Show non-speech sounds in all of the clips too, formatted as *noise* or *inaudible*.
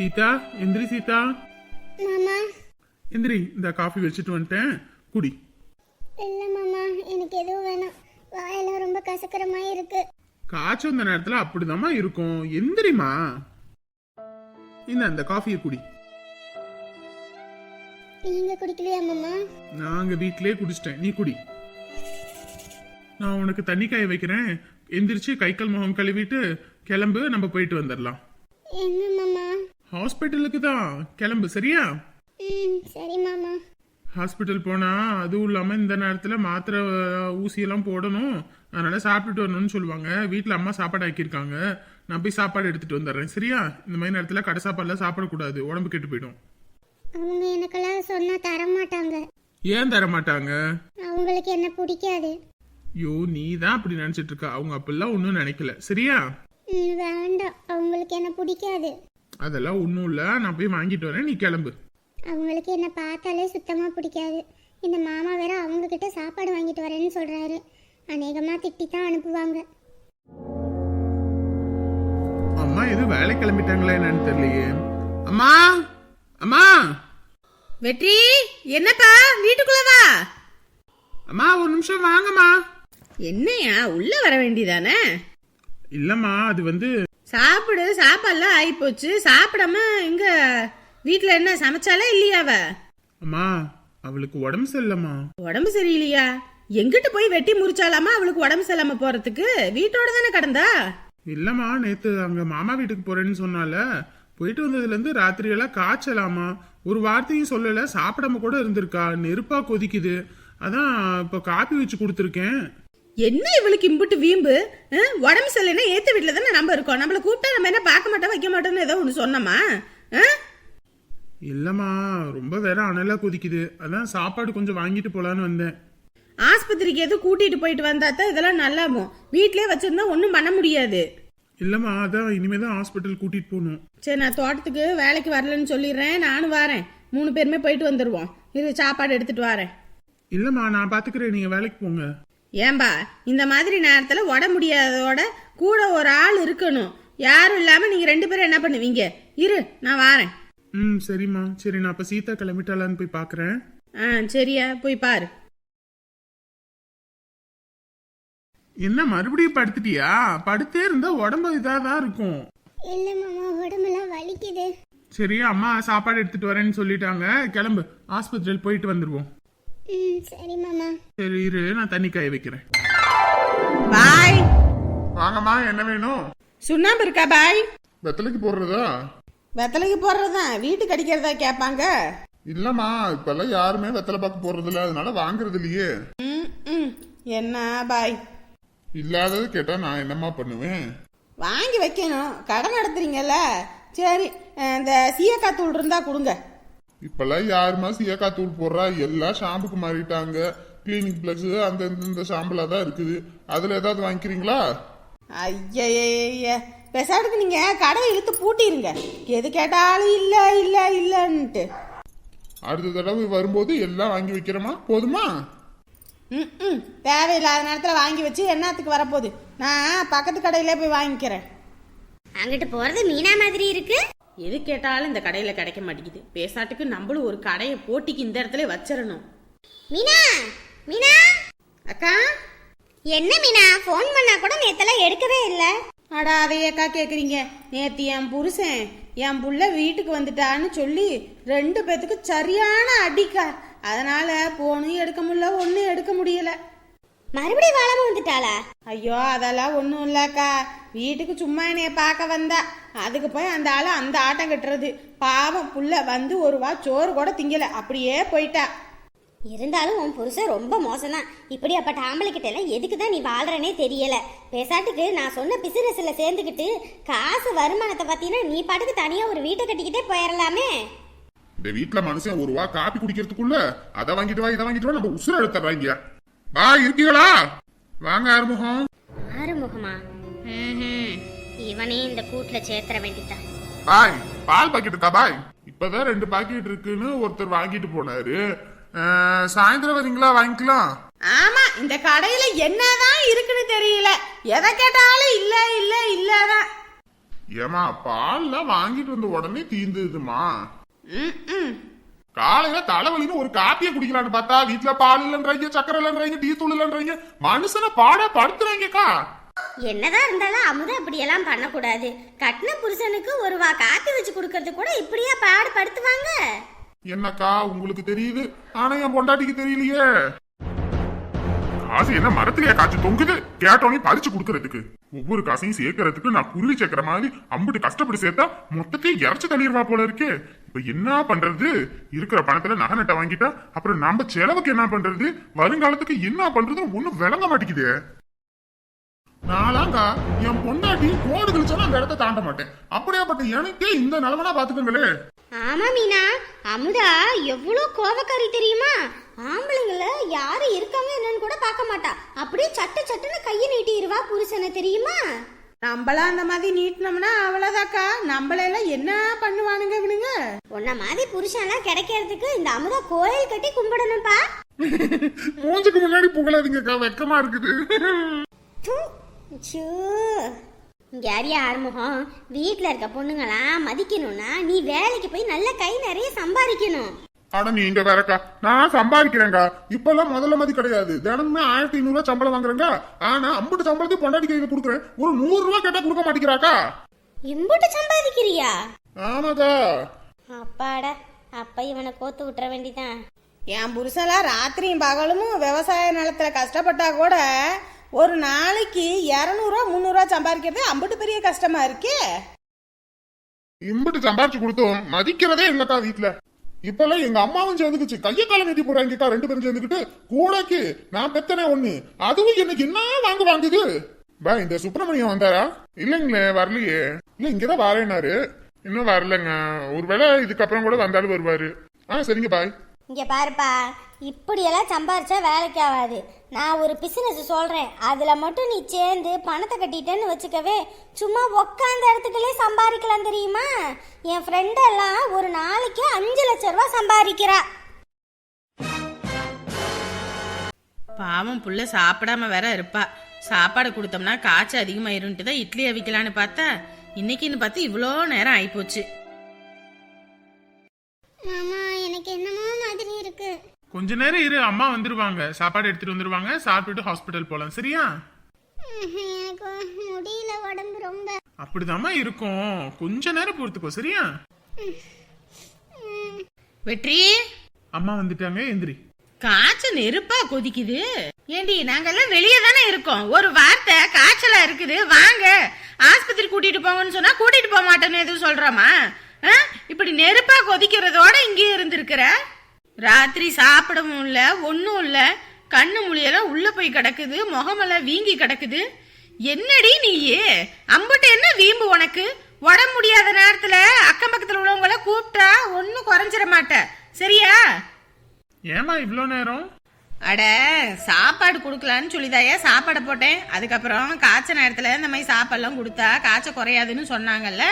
சீதா எந்திரி சீதா. மாமா. எந்திரி இந்த காஃபி வச்சுட்டு வந்துட்டேன். குடி. இல்லை மாமா எனக்கு எதுவும் வேணாம். வாயெல்லாம் ரொம்ப கசக்கிற மாதிரி இருக்கு. காய்ச்சல் வந்த நேரத்துல அப்படிதாம்மா இருக்கும். எந்திரிமா இந்த அந்த காஃபியை குடி. நீங்க குடிக்கலையா மாமா? நாங்க வீட்டிலேயே குடிச்சிட்டேன். நீ குடி. நான் உனக்கு தண்ணி காய வைக்கிறேன். எந்திரிச்சு கை கால் முகம் கழுவிட்டு கிளம்பு. நம்ம போயிட்டு வந்துடலாம் மாமா? ஹாஸ்பிட்டலுக்கு தான் கிளம்பு சரியா? ம் சரி மாமா. ஹாஸ்பிட்டல் போனா அதுவும் இல்லாம இந்த நேரத்துல மாத்திரை ஊசியெல்லாம் போடணும். அதனால சாப்பிட்டுட்டு வரணும்னு சொல்லுவாங்க. வீட்ல அம்மா சாப்பாடு ஆக்கியிருக்காங்க. நான் போய் சாப்பாடு எடுத்துட்டு வந்துடுறேன் சரியா? இந்த மாதிரி நேரத்துல கடை சாப்பாடுலாம் சாப்பிடக்கூடாது. உடம்பு கெட்டு போயிடும். அவங்க எனக்கெல்லாம் சொன்னா தர மாட்டாங்க ஏன் தர மாட்டாங்க அவங்களுக்கு என்ன பிடிக்காது. ஐயோ நீ தான் அப்படி நினைச்சிட்டு இருக்க. அவங்க அப்படிலாம் ஒன்றும் நினைக்கல சரியா? வேண்டாம். அவங்களுக்கு என்ன பிடிக்காது. அதெல்லாம் ஒன்றும் இல்லை. நான் போய் வாங்கிட்டு வரேன். நீ கிளம்பு. அவங்களுக்கு என்ன பார்த்தாலே சுத்தமா பிடிக்காது. இந்த மாமா வேற அவங்க கிட்ட சாப்பாடு வாங்கிட்டு வரேன்னு சொல்றாரு. அநேகமா திட்டி தான் அனுப்புவாங்க. அம்மா எதுவும் வேலை கிளம்பிட்டாங்களா என்னன்னு தெரியலையே. அம்மா அம்மா. வெற்றி என்னப்பா? வீட்டுக்குள்ள வா. அம்மா ஒரு நிமிஷம் வாங்கம்மா. என்னையா? உள்ள வர வேண்டியதானே? இல்லம்மா அது வந்து சாப்பிடு சாப்பாடுலாம் ஆயிப்போச்சு. சாப்பிடாம எங்க வீட்ல என்ன சமைச்சாலே இல்லையா அவ? அம்மா அவளுக்கு உடம்பு சரியில்லைம்மா. உடம்பு சரியில்லையா? எங்கிட்டு போய் வெட்டி முறிச்சாலாமா அவளுக்கு உடம்பு சரியில்லாம போறதுக்கு? வீட்டோட தானே கடந்தா? இல்லம்மா நேத்து அங்க மாமா வீட்டுக்கு போறேன்னு சொன்னால போயிட்டு வந்ததுல இருந்து ராத்திரி எல்லாம் காய்ச்சலாமா ஒரு வார்த்தையும் சொல்லல சாப்பிடாம கூட இருந்திருக்கா. நெருப்பா கொதிக்குது. அதான் இப்ப காப்பி வச்சு கொடுத்துருக்கேன். என்ன இவளுக்கு இம்புட்டு வீம்பு? உடம்பு சரியில்லைன்னா ஏத்த வீட்டுல தானே நம்ம இருக்கோம். நம்மள கூப்பிட்டா நம்ம என்ன பார்க்க மாட்டோம் வைக்க மாட்டோம்னு ஏதோ ஒண்ணு சொன்னோமா? இல்லம்மா ரொம்ப வேற அனலா கொதிக்குது. அதான் சாப்பாடு கொஞ்சம் வாங்கிட்டு போலான்னு வந்தேன். ஆஸ்பத்திரிக்கு எதுவும் கூட்டிட்டு போயிட்டு வந்தா தான் இதெல்லாம் நல்லாகும். வீட்லயே வச்சிருந்தா ஒன்றும் பண்ண முடியாது. இல்லம்மா அதான் இனிமேதான் ஹாஸ்பிட்டல் கூட்டிட்டு போகணும். சரி நான் தோட்டத்துக்கு வேலைக்கு வரலன்னு சொல்லிடுறேன். நானும் வரேன். மூணு பேருமே போயிட்டு வந்துடுவோம் இரு சாப்பாடு எடுத்துட்டு வரேன். இல்லம்மா நான் பாத்துக்கிறேன். நீங்க வேலைக்கு போங்க. ஏன்பா? இந்த மாதிரி நேரத்தில் உட முடியாததோட கூட ஒரு ஆள் இருக்கணும். யாரும் இல்லாமல் நீங்கள் ரெண்டு பேரும் என்ன பண்ணுவீங்க? இரு நான் வரேன். ம் சரிம்மா. சரி நான் அப்ப சீதா கிளம்பிட்டாளான்னு போய் பாக்குறேன். ஆ சரியா போய் பாரு. என்ன மறுபடியும் படுத்துட்டியா? படுத்தே இருந்தா உடம்பு இதாதான் இருக்கும். இல்லை மாமா உடம்பெல்லாம் வலிக்குது. சரி அம்மா சாப்பாடு எடுத்துட்டு வரேன்னு சொல்லிட்டாங்க. கிளம்பு. ஆஸ்பத்திரியில் போயிட்டு வந்துருவோம். ம் சரி மாமா. சரி இரு நான் தண்ணி காய வைக்கிறேன். பாய். வாங்கம்மா என்ன வேணும்? சுண்ணாம்பு இருக்கா பாய்? வெத்தலைக்கு போடுறதா? வெத்தலைக்கு போடுறதுதான் வீட்டுக்கு அடிக்கிறதா கேட்பாங்க இல்லம்மா இப்பெல்லாம் யாருமே வெத்தலை பாக்கு போடுறது இல்ல அதனால வாங்குறது இல்லையே. ம் ம். என்ன பாய்? இல்லாதது கேட்டா நான் என்னம்மா பண்ணுவேன்? வாங்கி வைக்கணும். கடை நடத்துறீங்கல்ல? சரி அஹ், இந்த சீயக்காய் தூள் இருந்தா கொடுங்க. இப்பெல்லாம் யாருமா சீயக்கா தூள் போடுறா? எல்லாம் ஷாம்புக்கு மாறிட்டாங்க. கிளினிக் பிளஸ் அந்த இந்த- ஷாம்புலா தான் இருக்குது. அதுல ஏதாவது வாங்கிக்கிறீங்களா? ஐயய்ய. பெசாட்டுக்கு நீங்க கடை இழுத்து பூட்டிருங்க. எது கேட்டாலும் இல்ல இல்ல இல்லன்னுட்டு அடுத்த தடவை வரும்போது எல்லாம் வாங்கி வைக்கிறோமா? போதுமா? ம் ம் தேவையில்லாத நேரத்தில் வாங்கி வச்சு என்னத்துக்கு வரப்போகுது? நான் பக்கத்து கடையிலே போய் வாங்கிக்கிறேன். அங்கிட்டு போறது மீனா மாதிரி இருக்கு. எது கேட்டாலும் இந்த கடையில் கிடைக்க மாட்டேங்குது. பேசாட்டுக்கு நம்மளும் ஒரு கடையை போட்டிக்கு இந்த இடத்துல வச்சிடணும். மீனா மீனா? அக்கா? என்ன மீனா ஃபோன் பண்ணா கூட நேத்தெல்லாம் எடுக்கவே இல்ல. அடா அதையக்கா கேட்குறீங்க நேற்று என் புருஷன் என் புள்ள வீட்டுக்கு வந்துட்டான்னு சொல்லி ரெண்டு பேத்துக்கு சரியான அடிக்கா. அதனால போனும் எடுக்க முடியல. மறுபடியும் வாழாம வந்துட்டாளா? ஐயோ அதெல்லாம் ஒன்றும் இல்லக்கா. வீட்டுக்கு சும்மா என்னைய பார்க்க வந்தா. அதுக்கு போய் அந்த ஆள் அந்த ஆட்டம் கட்டுறது. பாவம் புள்ள வந்து ஒரு வா சோறு கூட திங்கல. அப்படியே போயிட்டா. இருந்தாலும் உன் புருஷன் ரொம்ப மோசம்தான். இப்படி அப்பட்ட ஆம்பளை கிட்ட எல்லாம் எதுக்கு தான் நீ வாழ்றனே தெரியல. பேசாட்டுக்கு நான் சொன்ன பிசினஸ்ல சேர்ந்துக்கிட்டு காசு வருமானத்தை பார்த்தீங்கன்னா நீ பாட்டுக்கு தனியா ஒரு வீட்டை கட்டிக்கிட்டே போயிடலாமே இந்த வீட்டுல மனுஷன் ஒரு ரூபா காப்பி குடிக்கிறதுக்குள்ள அதை வாங்கிட்டு வா இதை வாங்கிட்டு வா நம்ம உசுர எடுத்துறாங்க வா இருக்கீங்களா வாங்க ஆறுமுகம். ஆறுமுகமா? ம்ஹும். இவனே இந்த கூட்டுல சேர்த்துற வேண்டியதான் பாய் பால் பாக்கெட் இருக்கா பாய்? இப்பதான் ரெண்டு பாக்கெட் இருக்குன்னு ஒருத்தர் வாங்கிட்டு போனாரு. சாயந்தரம் வரீங்களா வாங்கிக்கலாம். ஆமா இந்த கடையில என்னதான் இருக்குன்னு தெரியல. எதை கேட்டாலும் இல்ல இல்ல இல்லதான் ஏமா பால்லாம் வாங்கிட்டு வந்த உடனே தீந்துதுமா? ம் ம் காலையில தலைவலின்னு ஒரு காப்பியை குடிக்கலான்னு பார்த்தா வீட்டுல பால் இல்லைன்றீங்க சக்கரை இல்லைன்றீங்க டீ தூள் இல்லைன்றீங்க. மனுஷனை பாடா படுத்துறாங்கக்கா. என்னதான் இருந்தாலும் அமுதா இப்படியெல்லாம் பண்ணக்கூடாது. கட்டின புருஷனுக்கு ஒரு வா காப்பி வச்சு கொடுக்கறது கூட இப்படியா பாடுபடுத்துவாங்க என்னக்கா உங்களுக்கு தெரியுது? ஆனா என் பொண்டாட்டிக்கு தெரியலையே. காசு என்ன மரத்திலேயே காய்ச்சி தொங்குது? கேட்டோனே பறிச்சு கொடுக்கறதுக்கு. ஒவ்வொரு காசையும் சேர்க்கறதுக்கு நான் குருவி சேர்க்கிற மாதிரி அம்பிட்டு கஷ்டப்பட்டு சேர்த்தா மொத்தத்தையும் இறச்சி தள்ளிடுவா போல இருக்கு. இப்ப என்ன பண்றது? இருக்கிற பணத்துல நகை நட்டை வாங்கிட்டா அப்புறம் நம்ம செலவுக்கு என்ன பண்றது? வருங்காலத்துக்கு என்ன பண்றது ஒண்ணும் விளங்க மாட்டேங்குது. நாளாங்கா என் பொண்டாட்டி கோடு கழிச்சாலும் அந்த இடத்த தாண்ட மாட்டேன். அப்படியாப்பட்ட எனக்கே இந்த நிலமனா பாத்துக்கோங்களே. ஆமா மீனா. அமுதா எவ்வளவு கோவக்காரி தெரியுமா? ஆம்பளைங்கள யாரு இருக்காங்க என்னன்னு கூட பார்க்க மாட்டா. அப்படியே சட்டு சட்டுன்னு கையை நீட்டிடுவா புருஷனை தெரியுமா? நம்மளாம் அந்த மாதிரி நீட்டினோம்னா அவ்வளோதாக்கா நம்மளெல்லாம் என்ன பண்ணுவானுங்க இவனுங்க? உன்ன மாதிரி புருஷன்லாம் கிடைக்கிறதுக்கு இந்த அமுதா கோயில் கட்டி கும்பிடணும்ப்பா. *laughs* மூஞ்சுக்கு முன்னாடி புகழாதீங்கக்கா வெக்கமா இருக்குது. *laughs* யாரியா ஆறுமுகம் வீட்டில் இருக்க பொண்ணுங்களாம் மதிக்கணும்னா நீ வேலைக்கு போய் நல்ல கை நிறைய சம்பாதிக்கணும். ஆனா நீங்க வேறக்கா. நான் சம்பாதிக்கிறேங்க இப்பெல்லாம் முதல்ல மாதிரி கிடையாது. தினமுமே ஆயிரத்தி ஐநூறு ரூபாய் சம்பளம் வாங்குறேங்க ஆனா அம்புட்டு சம்பளத்தையும் பொண்டாட்டி கையில கொடுக்குறேன். ஒரு நூறு ரூபாய் கேட்டா கொடுக்க மாட்டேங்கிறாக்கா. இம்புட்டு சம்பாதிக்கிறியா? ஆமாக்கா. அப்பாடா அப்ப இவனை கோத்து விட்டுற வேண்டிதான். என் புருஷன்லாம் ராத்திரியும் பகலும் விவசாய நிலத்துல கஷ்டப்பட்டா கூட ஒரு நாளைக்கு இரநூறுவா முந்நூறுவா சம்பாதிக்கிறது அம்புட்டு பெரிய கஷ்டமா இருக்கே. இம்புட்டு சம்பாரிச்சு கொடுத்தோம். மதிக்கிறதே இல்லக்கா வீட்டுல இப்பெல்லாம் எங்க அம்மாவும் சேர்ந்துக்குச்சு. கைய காலம் கட்டி போறாங்கக்கா ரெண்டு பேரும் சேர்ந்துக்கிட்டு. கூடக்கு நான் பெத்தனே ஒண்ணு. அதுவும் எனக்கு என்ன வாங்க வாங்குது? பா இந்த சுப்பிரமணியம் வந்தாரா? இல்லைங்களே வரலையே. இல்ல இங்கதான் வரேனாரு இன்னும் வரலங்க. ஒருவேளை இதுக்கப்புறம் கூட வந்தாலும் வருவாரு. ஆ சரிங்க பாய். இங்க பாருப்பா. இப்படியெல்லாம் சம்பாரிச்சா வேலைக்கு ஆகாது. நான் ஒரு பிசினஸ் சொல்கிறேன் அதில் மட்டும் நீ சேர்ந்து பணத்தை கட்டிட்டேன்னு வச்சுக்கவே சும்மா உக்காந்த இடத்துக்குள்ளே சம்பாதிக்கலாம் தெரியுமா? என் ஃப்ரெண்டெல்லாம் ஒரு நாளைக்கு அஞ்சு லட்ச ரூபா சம்பாதிக்கிறா. பாவம் புள்ள சாப்பிடாம வேற இருப்பா. சாப்பாடு கொடுத்தோம்னா காய்ச்சல் அதிகமாயிருன்ட்டு தான் இட்லி அவிக்கலான்னு பார்த்தா இன்னைக்குன்னு பார்த்து இவ்வளோ நேரம் ஆயிப்போச்சு. கொஞ்ச நேரம் இரு அம்மா வந்துருவாங்க. சாப்பாடு எடுத்துட்டு வந்துருவாங்க. சாப்பிட்டுட்டு ஹாஸ்பிட்டல் போலாம். சரியா? எனக்கு முடியல உடம்பு ரொம்ப. அப்படிதாம்மா இருக்கும். கொஞ்ச நேரம் பொறுத்துக்கோ. சரியா? வெற்றி? அம்மா வந்துட்டாங்க. எந்திரி. காய்ச்சல் நெருப்பா கொதிக்குது. ஏண்டி நாங்கெல்லாம் வெளியே தானே இருக்கோம். ஒரு வார்த்தை காய்ச்சலா இருக்குது. வாங்க. ஆஸ்பத்திரி கூட்டிட்டு போங்கன்னு சொன்னா கூட்டிட்டு போக மாட்டேன்னு எதுவும் சொல்றோமா? ஆ? இப்படி நெருப்பா கொதிக்கிறதோட இங்கே இருந்திருக்கிற? ராத்திரி சாப்பிடவும் இல்ல ஒன்றும் இல்ல. கண்ணு முழியெல்லாம் உள்ள போய் கிடக்குது முகமெல்லாம் வீங்கி கிடக்குது. என்னடி நீயே? அம்புட்டு என்ன வீம்பு உனக்கு? உடம்பு முடியாத நேரத்துல அக்கம் பக்கத்துல உள்ளவங்கள கூப்பிட்டா ஒன்னும் குறைஞ்சிட மாட்ட. சரியா? ஏமா இவ்ளோ நேரம்? அட சாப்பாடு கொடுக்கலான்னு சொல்லிதாயா சாப்பாடை போட்டேன். அதுக்கப்புறம் காய்ச்ச நேரத்தில் இந்த மாதிரி சாப்பாடுலாம் கொடுத்தா காய்ச்சல் குறையாதுன்னு சொன்னாங்கல்ல.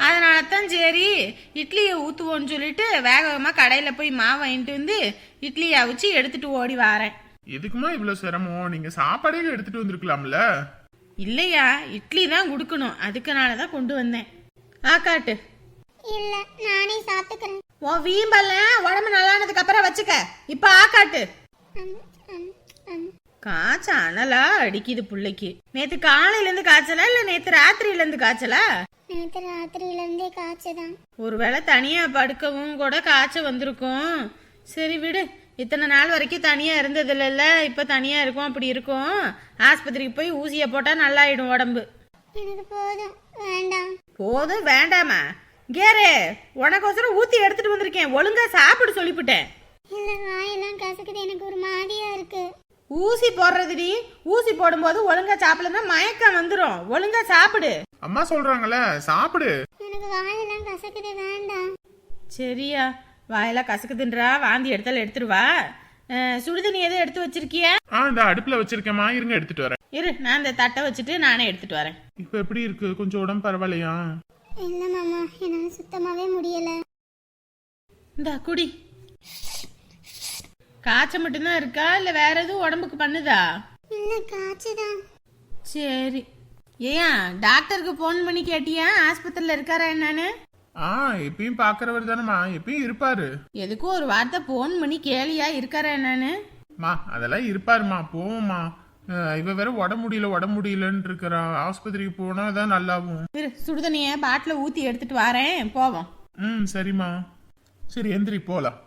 அதனால தான் சரி இட்லியை ஊற்றுவோன்னு சொல்லிட்டு வேக வேகமாக கடையில் போய் மாவு வாங்கிட்டு வந்து இட்லியை அவிச்சு எடுத்துட்டு ஓடி வாரேன். எதுக்குமா இவ்ளோ சிரமம்? நீங்க சாப்பாடே எடுத்துட்டு வந்திருக்கலாம்ல? இல்லையா இட்லி தான் கொடுக்கணும். அதுக்குனால தான் கொண்டு வந்தேன். ஆ காட்டு. இல்ல நானே சாப்பிட்டுக்கிறேன். உன் வீம்பெல்லாம் உடம்பு நல்லானதுக்கு அப்புறம் வச்சுக்க. இப்போ ஆ காட்டு. காய்ச்ச அனலா அடிக்குது புள்ளைக்கு. நேத்து காலையில இருந்து காய்ச்சலா இல்ல நேத்து ராத்திரியில இருந்து காய்ச்சலா? நேற்று ராத்திரியில இருந்தே காய்ச்சதான். ஒருவேளை தனியா படுக்கவும் கூட காய்ச்சல் வந்திருக்கும். சரி விடு. இத்தனை நாள் வரைக்கும் தனியா இருந்தது இல்லைல்ல இப்ப தனியா இருக்கும் அப்படி இருக்கும். ஆஸ்பத்திரிக்கு போய் ஊசியை போட்டா நல்லாயிடும் உடம்பு. எனக்கு போதும்? வேண்டாம். போதும் வேண்டாமா? கேரே உனக்கோசரம் ஊத்தி எடுத்துட்டு வந்திருக்கேன். ஒழுங்கா சாப்பிடு சொல்லிவிட்டேன் இல்ல வாயெல்லாம் கசக்குது. எனக்கு ஒரு மாதிரியா இருக்கு. ஊசி போடுறதுடி. ஊசி போடும்போது ஒழுங்கா சாப்பிடலன்னா மயக்கம் வந்துடும் ஒழுங்கா சாப்பிடு. அம்மா சொல்றாங்கல்ல சாப்பிடு. எனக்கு வாயெல்லாம் கசக்குது வேண்டாம் சரியா. வாயெல்லாம் கசக்குதுன்றா. வாந்தி எடுத்தாலும் எடுத்துருவா சுடுதண்ணி எதுவும் எடுத்து வச்சிருக்கிய? ஆ இந்த அடுப்புல வச்சிருக்கேம்மா. இருங்க எடுத்துட்டு வரேன். இரு நான் இந்த தட்டை வச்சுட்டு நானே எடுத்துட்டு வரேன். இப்ப எப்படி இருக்கு? கொஞ்சம் உடம்பு பரவாயில்லையா? இல்ல மாமா என்னால சுத்தமாவே முடியல. இந்தா குடி. காய்ச்சல் மட்டும்தான் இருக்கா? இல்ல வேற எதுவும் உடம்புக்கு பண்ணுதா? இல்ல காய்ச்சதான் சரி. ஏன் டாக்டருக்கு ஃபோன் பண்ணி கேட்டியா? ஆஸ்பத்திரியில் இருக்காரா என்னன்னு? ஆ எப்பயும் பாக்குறவர் தானேம்மா. எப்பயும் இருப்பாரு. எதுக்கும் ஒரு வார்த்தை ஃபோன் பண்ணி கேளியா? இருக்காரா என்னன்னு? மா அதெல்லாம் இருப்பாருமா போவோம்மா. அஹ் இவ வேற உடம்பு முடியல உடம்பு முடியலன்னு இருக்கிறா. ஆஸ்பத்திரிக்கு போனா தான் நல்லாவும். இரு சுடுதண்ணியை பாட்டில் ஊற்றி எடுத்துட்டு வரேன். போவோம். ம் சரிம்மா. சரி எந்திரி போலாம்.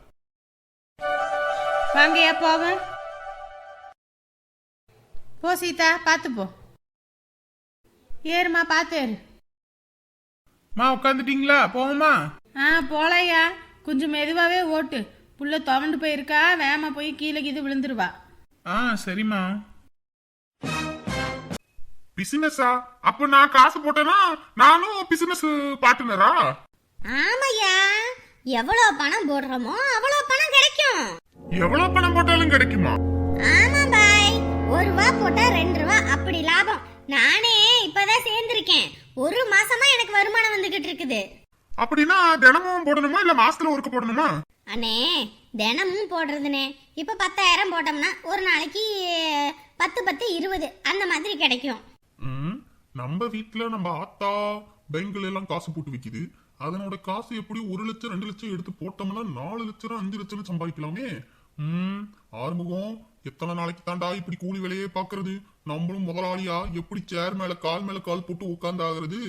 வாங்கய்யா போவோம் போ சீதா பார்த்து போ. ஏறுமா பார்த்து ஏறு. மா உட்காந்துட்டீங்களா போவோமா? ஆ போலையா கொஞ்சம் மெதுவாகவே ஓட்டு. புள்ள துவண்டு போயிருக்கா வேகமா போய் கீழே கீது விழுந்துருவா. ஆ சரிம்மா. பிசினஸா? அப்ப நான் காசு போட்டேன்னா நானும் பிசினஸ் பார்ட்னரா? ஆமையா எவ்வளோ பணம் போடுறோமோ அவ்வளோ எவ்வளவு பணம் போட்டாலும் கிடைக்குமா? ஆமா பாய். ஒரு ரூபா போட்டா ரெண்டு ரூபா. அப்படி லாபம். நானே இப்பதான் சேர்ந்திருக்கேன். ஒரு மாசமா எனக்கு வருமானம் வந்துகிட்டு இருக்குது. அப்படின்னா தினமும் போடணுமா? இல்ல மாசத்துல ஒருக்க போடணுமா? அண்ணே தினமும் போடுறதுனே. இப்ப பத்தாயிரம் போட்டோம்னா ஒரு நாளைக்கு பத்து பத்து இருபது அந்த மாதிரி கிடைக்கும். நம்ம வீட்ல நம்ம ஆத்தா பேங்க்ல எல்லாம் காசு போட்டு வைக்குது. அதனோட காசு எப்படி ஒரு லட்சம் ரெண்டு லட்சம் எடுத்து போட்டோம்னா நாலு லட்சம் அஞ்சு லட்சம் சம்பாதிக்கலாமே. ம் ஆறுமுகம். எத்தனை நாளைக்கு தாண்டா இப்படி கூலி வேலையே பாக்குறது நம்மளும் முதலாளியா எப்படி சேர் மேல கால் மேல கால் போட்டு உட்கார்ந்து ஆகுறது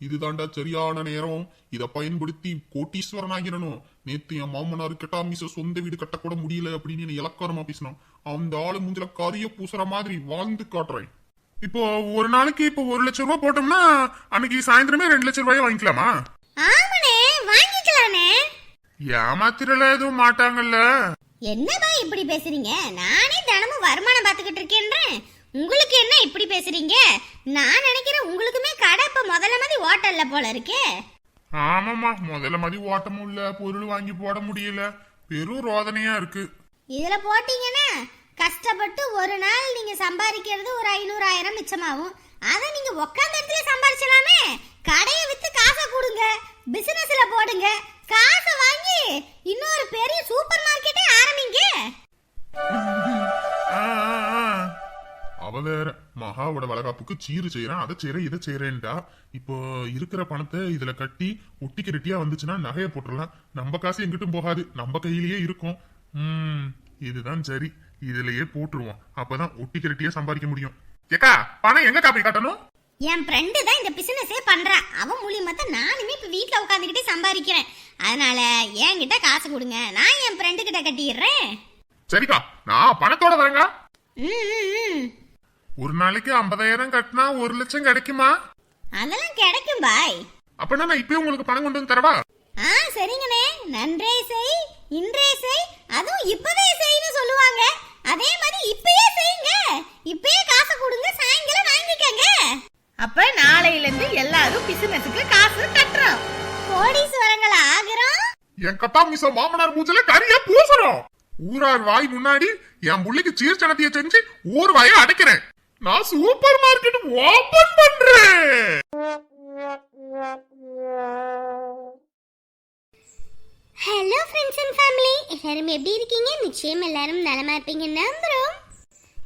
இதுதாண்டா சரியான நேரம். இத பயன்படுத்தி கோட்டீஸ்வரன் ஆகிரணும் நேத்து என் மாமனார் கெட்டா மீச சொந்த வீடு கட்டக்கூட முடியல அப்படின்னு இலக்காரமா பேசினான். அந்த ஆளு முஞ்சில கரிய பூசுற மாதிரி வாழ்ந்து காட்டுறேன். இப்போ ஒரு நாளைக்கு இப்போ ஒரு லட்சம் ரூபாய் போட்டோம்னா அன்னைக்கு சாயந்தரமே ரெண்டு லட்சம் ரூபாய் வாங்கிக்கலாமா? ஏமாத்திரல எதுவும் மாட்டாங்கல்ல. என்னப்பா இப்படி பேசுறீங்க? நானே தினமும் வருமானம் பார்த்துக்கிட்டு இருக்கேன்றேன் உங்களுக்கு என்ன இப்படி பேசுறீங்க? நான் நினைக்கிறேன் உங்களுக்குமே கடை இப்ப முதல்ல மாதிரி ஓட்டல்ல போல இருக்கே. ஆமாமா முதல்ல மதி ஓட்டமும் இல்ல பொருள் வாங்கி போட முடியல. பெரும் ரோதனையா இருக்கு. இதுல போட்டீங்கன்னா கஷ்டப்பட்டு ஒரு நாள் நீங்க சம்பாதிக்கிறது ஒரு ஐநூறு ஆயிரம் மிச்சமாகும். அதை நீங்க உட்காந்த இடத்துல சம்பாதிச்சலாமே கடையை வித்து காசை கொடுங்க. பிசினஸ்ல போடுங்க. காசை வாங்கி இன்னொரு பெரிய சூப்பர் மார்க்கெட்டே ஆரம்பிங்க. அவ வேற மகாவோட வளகாப்புக்கு சீரு செய்யறான் அதை செய்யற இதை செய்யறேன்டா. இப்போ இருக்கிற பணத்தை இதுல கட்டி ஒட்டி கிரட்டியா வந்துச்சுன்னா நகைய போட்டுடலாம். நம்ம காசு எங்கிட்டும் போகாது. நம்ம கையிலேயே இருக்கும். ம் இதுதான் சரி. இதுலயே போட்டுருவோம். அப்பதான் ஒட்டி கிரட்டியா சம்பாதிக்க முடியும். ஏக்கா பணம் எங்க காப்பி கட்டணும்? என் ஃப்ரெண்டு தான் இந்த பிசினஸே பண்றா அவன் மூலியமா தான் நானுமே இப்ப வீட்ல உட்காந்துக்கிட்டே சம்பாதிக்கிறேன். அதனால என்கிட்ட காசு கொடுங்க. நான் என் ஃப்ரெண்டு கிட்ட கட்டிடுறேன். சரிக்கா நான் பணத்தோட வரேங்க. ஒரு நாளைக்கு ஐம்பதாயிரம் கட்டினா ஒரு லட்சம் கிடைக்குமா? அதெல்லாம் கிடைக்கும் பாய். அப்படின்னா நான் இப்பயே உங்களுக்கு பணம் கொண்டு வந்து தரவா? ஆ சரிங்கண்ணே. நன்றே செய் இன்றே செய். அதுவும் இப்பவே செய்ன்னு சொல்லுவாங்க அதே மாதிரி இப்பயே செய்யுங்க இப்பயே காசு கொடுங்க சாயங்காலம் வாங்கிக்கங்க அப்ப நாளையில இருந்து எல்லாரும் பிசினஸுக்கு காசு கட்டுறோம். கோடீஸ்வரங்கள் ஆகிறோம். என் கட்டா மிச மாமனார் மூஞ்சில கரிய பூசணும் ஊரார் வாய் முன்னாடி என் புள்ளைக்கு சீர்ச்சனத்தைய செஞ்சு ஊர் வாயை அடைக்கிறேன். நான் சூப்பர் மார்க்கெட் ஓபன் பண்றேன். ஹலோ ஃப்ரெண்ட்ஸ் அண்ட் ஃபேமிலி எல்லாரும் எப்படி இருக்கீங்க? நிச்சயம் எல்லாரும் நலமா இருப்பீங்க நம்புறோம்.